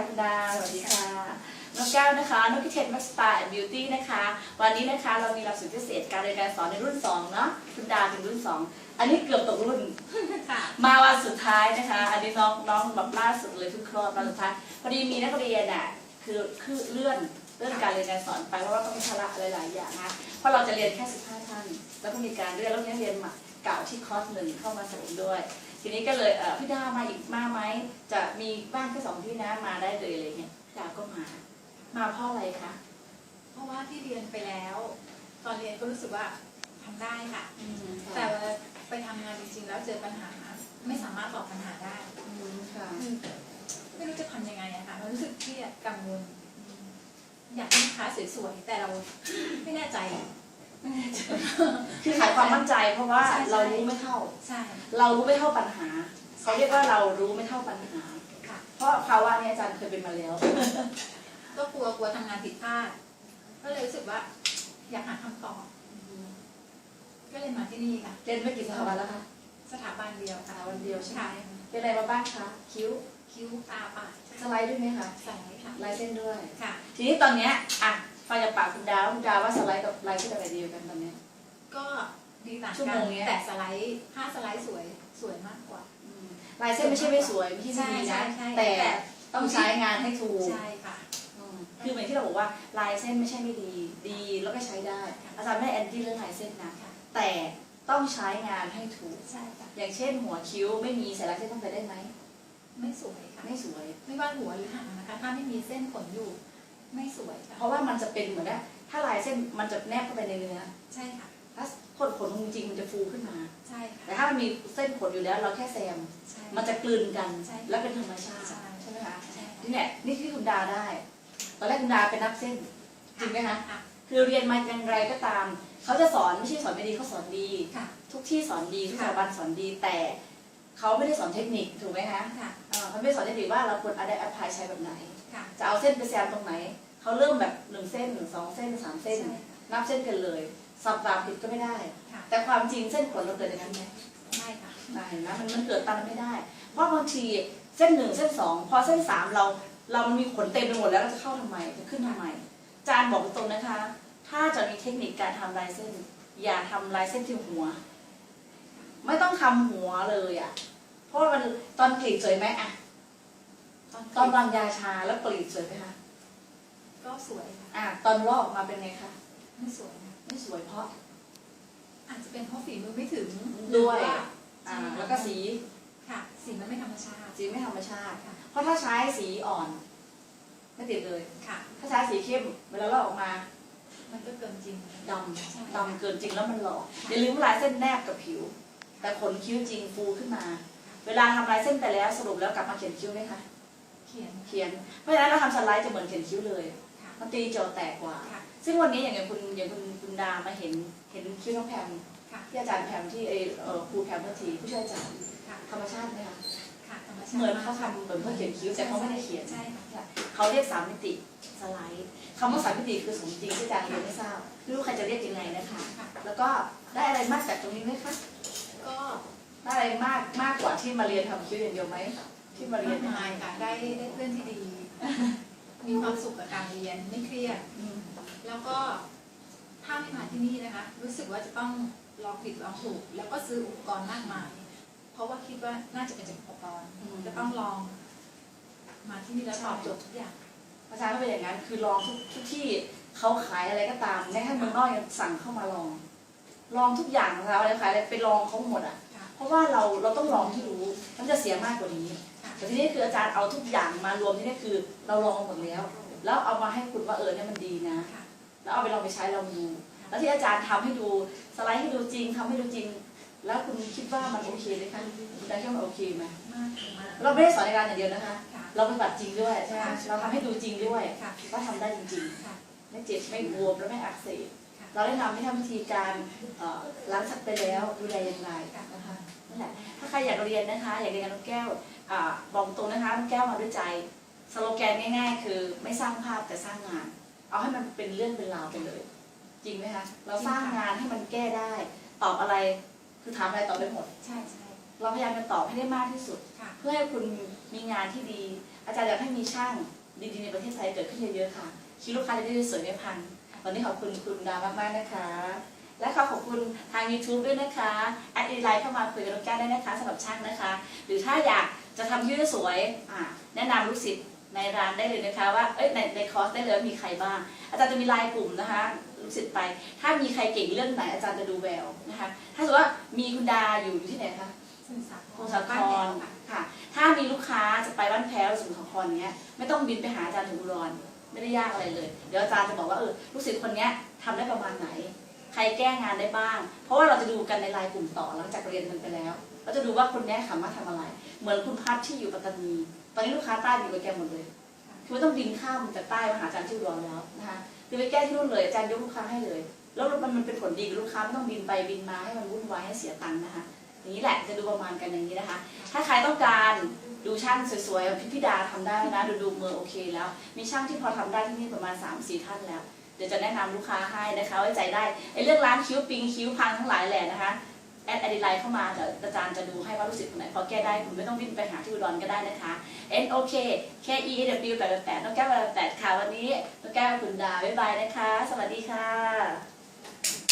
ค่ะคุณดาสวัสดีค่ะน้องแก้วนะคะน้องพิเทนมัสปาแอนด์บิวตี้นะคะ วันนี้นะคะเรามีหลักสูตรพิเศษการเรียนการสอนในรุ่น2เนาะคุณดาถึงรุ่น 2 อันนี้เกือบตกรุ่นค่ะมาวันสุดท้ายนะคะ อันนี้น้องน้องแบบล่าสุดเลยเพิ่งคลอดวันสุดท้ายพอดีมีนักเรียนอะคือคือเลื่อนเลื่อนการเรียนการสอนไปเพราะว่าต้องมีภาระหลาย ๆ อย่างนะเพราะเราจะเรียนแค่ 15 ท่าน แล้วก็มีการเลื่อนแล้วมีนักเรียนใหม่เก่าที่คอร์สหนึ่งเข้ามาเสริมด้วย ทีนี้ก็เลยเออพี่ดามาอีกมาไหมจะมีบ้างแค่สองที่นะมาได้เลยอะไรเงี้ยดาก็มา มาเพราะอะไรคะเพราะว่าที่เรียนไปแล้ว ตอนเรียนก็รู้สึกว่าทำได้ค่ะแต่แต่เวลาไปทำงานจริงๆแล้วเจอปัญหา ไม่สามารถตอบปัญหาได้ค่ะคือไม่รู้จะทำยังไงอะค่ะมันรู้สึกเครียดกังวลอยากให้ลูกค้าสวยๆแต่เราไม่แน่ใจไม่แน่ใจ คือขายความมั่นใจเพราะว่าใช่ใช่เรารู้ไม่เท่า ใช่ เรารู้ไม่เท่าปัญหา เขาเรียกว่าเรารู้ไม่เท่าปัญหา ค่ะ เพราะภาวะนี้อาจารย์เคยเป็นมาแล้ว ก็กลัวกลัวทำงานผิดพลาด ก็เลยรู้สึกว่า อยากหาคำตอบ ก็เลยมาที่นี่ค่ะ เรียนไปกี่สถาบันแล้วคะสถาบันเดียวสค่ะถาบันเดียวใช่ไหมค่ะเป็นอะไรมาบ้างคะ คิ้ว คิ้วตาปากสไลด์ด้วยไหมคะ ใส่ค่ะลายเส้นด้วย ค่ะ ทีนี้ตอนเนี้ยอะ ฟังจากปากคุณดาวคุณดาวว่าสไลด์กับลายเส้นอะไรดีกว่ากันตอนเนี้ยก็ดีต่างชั่วกัโมนงเนี้ย แต่สไลด์ห้าสไลด์สวยสวยมากกว่าอืมลายเส้นไม่ใช่ไม่สวยไม่ใช่ไม่ดีใช่นะใช่แต่แต่ ต้องใช้งานให้ถูกใช่ค่ะ อืมคือเหมือนที่เราบอกว่าลายเส้นไม่ใช่ไม่ดี ดีแล้วก็ใช้ได้ อาจารย์ไม่ได้แอนตี้เรื่องลายเส้นนะค่ะ แต่ต้องใช้งานให้ถูก ใช่ค่ะ อย่างเช่นหัวคิ้วไม่มีใส่ลายเส้นต้องไปได้ไหมไม่สวยค่ะ ไม่สวย ไม่ว่าหัวหรือหางนะคะ ถ้าไม่มีเส้นขนอยู่ ไม่สวยค่ะเพราะว่ามันจะเป็นเหมือนนะถ้าลายเส้นมันจะแนบเข้าไปในเนื้อใช่ค่ะ ถ้าขนขนจริงๆมันจะฟูขึ้นมาใช่ค่ะแต่ถ้ามันมีเส้นขนอยู่แล้วเราแค่แซมใช่มันจะกลืนกันใช่และเป็นธรรมชาติใช่ใช่ไหมคะใช่ค่ะนี่เนี่ยนี่ที่คุณดาได้ ตอนแรกคุณดาเป็นนักเส้นจริงไหมคะค่ะคือเรียนมาอย่างไรก็ตาม เขาจะสอนไม่ใช่สอนไม่ดีเขาสอนดีค่ะทุกที่สอนดีทุกสค่ะถาบันสอนดีแต่ เขาไม่ได้สอนเทคนิคถูกไหมคะค่ะเอ่อเขาไม่ได้สอนเทคนิคว่าเราควรอะไรแอพพลายใช้แบบไหนค่ะจะเอาเส้นไปแซมตรงไหน เขาเริ่มแบบหนึ่งเส้นหนึ่งสองเส้นสามเส้นใช่ค่ะนับเส้นกันเลย สับตามผิดก็ไม่ได้ค่ะแต่ความจริงเส้นขนเราเกิดอย่างนั้นไหมไม่ค่ะได้เห็นไหมมันมันเกิดตามไม่ได้ เพราะบางทีเส้นหนึ่งเส้นสองพอเส้นสามเราเรามันมีขนเต็มไปหมดแล้วเราจะเข้าทำไมจะขึ้นทำไมอาจารย์บอกตรงๆนะคะ ถ้าจะมีเทคนิคการทำลายเส้น อย่าทำลายเส้นที่หัว ไม่ต้องทำหัวเลยอะ เพราะว่ามันตอนกรีดสวยไหมอะตอนวางยาชาแล้วกรีดสวยไหมคะ ก็สวยค่ะอะ ตอนลอกมาเป็นไงคะ ไม่สวยนะไม่สวยเพราะ อาจจะเป็นเพราะฝีมือไม่ถึงด้วย หรือาอ่าใช่แล้วก็สีค่ะ สีมันไม่ธรรมชาติสีไม่ธรรมชาติ ค่ะเพราะถ้าใช้สีอ่อน ไม่ติดเลย ค่ะ ถ้าใช้สีเข้มเวลาลอกออกมา มันก็เกินจริง ดใช่ำดำเกินจริงแล้วมันหลอกอย่าลืมว่าลายเส้นแนบกับผิว แต่ขนคิ้วจริงฟูขึ้นมา เวลาทำลายเส้นไปแล้วสรุปแล้วกลับมาเขียนคิ้วไหมคะ เขียน เขียน เพราะฉะนั้นเราทำสไลด์จะเหมือนเขียนคิ้วเลยค่ะมันตีโจทย์แตกกว่าค่ะซึ่งวันนี้อย่างอย่างคุณอย่างคุณคุณดามาเห็นเห็นคิ้วน้องแพมค่ะที่อาจารย์แพมที่เออเอ่อครูแพมเมื่อทีผู้ช่วยอาจารย์ค่ะธรรมชาติไหมคะค่ะธรรมชาติเหมือนเขาทำเหมือนเขาเขียนคิ้วแต่เขาไม่ได้เขียนใช่ค่ะเขาเรียกสามมิติสไลด์คำว่าสามมิติคือสมจริงที่อาจารย์เรียนไม่ทราบไม่รู้ใครจะเรียกยังไงนะคะค่ะแล้วก็ได้อะไรมากจากตรงนี้ไหมคะ ก็ได้อะไรมากมากกว่าที่มาเรียนทำคิ้วอย่างเดียวไหมที่มาเรียมานกมายค่ะได้ได้เพื่อนที่ดี มีความสุขกับการเรียนไม่เครียดอืมแล้วก็ถ้าไม่มาที่นี่นะคะ รู้สึกว่าจะต้องลองผิดลองถูก แล้วก็ซื้ออุปกรณ์มากมาย เพราะว่าคิดว่าน่าจะเป็นจากอุปกรณ์จะต้องลอง มาที่นี่แล้วตอบโจทย์ทุกอย่างอาจารย์ก็เป็นอย่างนั้นคือลองทุกทุกที่เขาขายอะไรก็ตามแม้กระทั่งเมืองนอกยังสั่งเข้ามาลอง ลองทุกอย่างเราอะไรขายอะไรไปลองเขาหมดอะค่ะ เพราะว่าเราเราต้องลองที่รู้มันจะเสียมากกว่านี้ค่ะแต่ที่นี่คืออาจารย์เอาทุกอย่างมารวมที่นี่คือ เราลองมาหมดแล้ว แล้วเอามาให้คุณว่าเออเนี่ยมันดีนะค่ะแล้วเอาไปลองไปใช้ลองดูแล้วที่อาจารย์ทำให้ดูสไลด์ให้ดูจริงทำให้ดูจริง แล้วคุณคิดว่ามันโอเคไหมคะคุณได้คิดว่ามันโอเคไหมมากมากเราไม่ได้สอนในการอย่างเดียวนะคะค่ะเราปฏิบัติจริงด้วยใช่ไหมค่ะเราทำให้ดูจริงด้วยค่ะว่าทำได้จริงค่ะๆไม่เจ็บไม่บวมและไม่อักเสบค่ะ เราได้นำให้ทำวิธีการเอ่อล้างสักไปแล้วดูแลอย่างไรนะคะนั่นแหละถ้าใครอยากเรียนนะคะ อยากเรียนกับน้องแก้วอ่าบอกตรงนะคะน้องแก้วมาด้วยใจสโลแกนง่าย ๆ คือไม่สร้างภาพแต่สร้างงาน เอาให้มันเป็นเรื่องเป็นราวไปเลย จริงไหมคะเราสร้างงานให้มันแก้ได้ ตอบอะไรคือถามอะไรตอบได้หมด ใช่ใช่เราพยายามจะตอบให้ได้มากที่สุดค่ะเพื่อให้คุณมีงานที่ดี อาจารย์อยากให้มีช่างดีๆในประเทศไทยเกิดขึ้นเยอะๆค่ะชีวิตลูกค้าจะได้สวยไม่พัง วันนี้ขอบคุณคุณดาวมากๆนะคะ และขอขอบคุณทาง YouTube ด้วยนะคะแอดไลน์เข้ามาคุยกับน้องแก้วได้นะคะสำหรับช่างนะคะ หรือถ้าอยากจะทำยืดสวยอ่าแนะนำลูกศิษย์ในร้านได้เลยนะคะว่าเอ้ยในในคอร์สได้เลยว่ามีใครบ้าง อาจารย์จะมีไลน์กลุ่มนะคะลูกศิษย์ไป ถ้ามีใครเก่งเรื่องไหนอาจารย์จะดูแววนะคะ ถ้าสมมติว่ามีคุณดาอยู่อยู่ที่ไหนคะสมุทรสาคสรมุทรสาคบ้านแถรวค่ะค่ะ ถ้ามีลูกค้าจะไปบ้านแพ้วสมุทรสาครเนี้ยไม่ต้องบินไปหาอาจารย์ถึงอุดร ไม่ได้ยากอะไรเลย เดี๋ยวอาจารย์จะบอกว่าเออลูกศิษย์คนนี้ยทำได้ประมาณไหน ใครแก้งานได้บ้าง เพราะว่าเราจะดูกันในไลน์กลุ่มต่อหลังจากเรียนกันไปแล้วเราจะดูว่าคนนี้สามารถทำอะไร เหมือนคุณพัฒที่อยู่ปัตตานี ตอนนี้ลูกค้าใต้อยู่กับแกหมดเลยคือไม่ต้องบินข้ามจากใต้มาหาอาจารย์ที่อุดรแล้วนะคะคือไปแก้ที่นู่นเลยอาจารย์ยกลูกค้าให้เลย แล้วมันมันเป็นผลดีกับลูกค้าไม่ต้องบินไปบินมาให้มันวุ่นวายให้เสียตังค์นะคะอย่างนี้แหละจะดูประมาณกันอย่างนี้นะคะ ถ้าใครต้องการ ดูช่างสวยๆพี่พิดาทำได้แล้วนะดูดูมือโอเคแล้ว มีช่างที่พอทำได้ที่นี่ประมาณ 3 4 ท่านแล้ว เดี๋ยวจะแนะนำลูกค้าให้นะคะไว้ใจได้ไอ้เรื่องร้านคิ้วปิงคิ้วพังทั้งหลายแหละนะคะแอดอดีไลน์เข้ามาเดี๋ยวอาจารย์จะดูให้ว่ารู้สึกคนไหนพอแก้ได้คุณไม่ต้องวิ่งไปหาที่อุดรก็ได้นะคะ N O K K E W 8 8น้องแก้ว8 8ค่ะวันนี้น้องแก้วคุณดาบ๊ายบายนะคะ สวัสดีค่ะ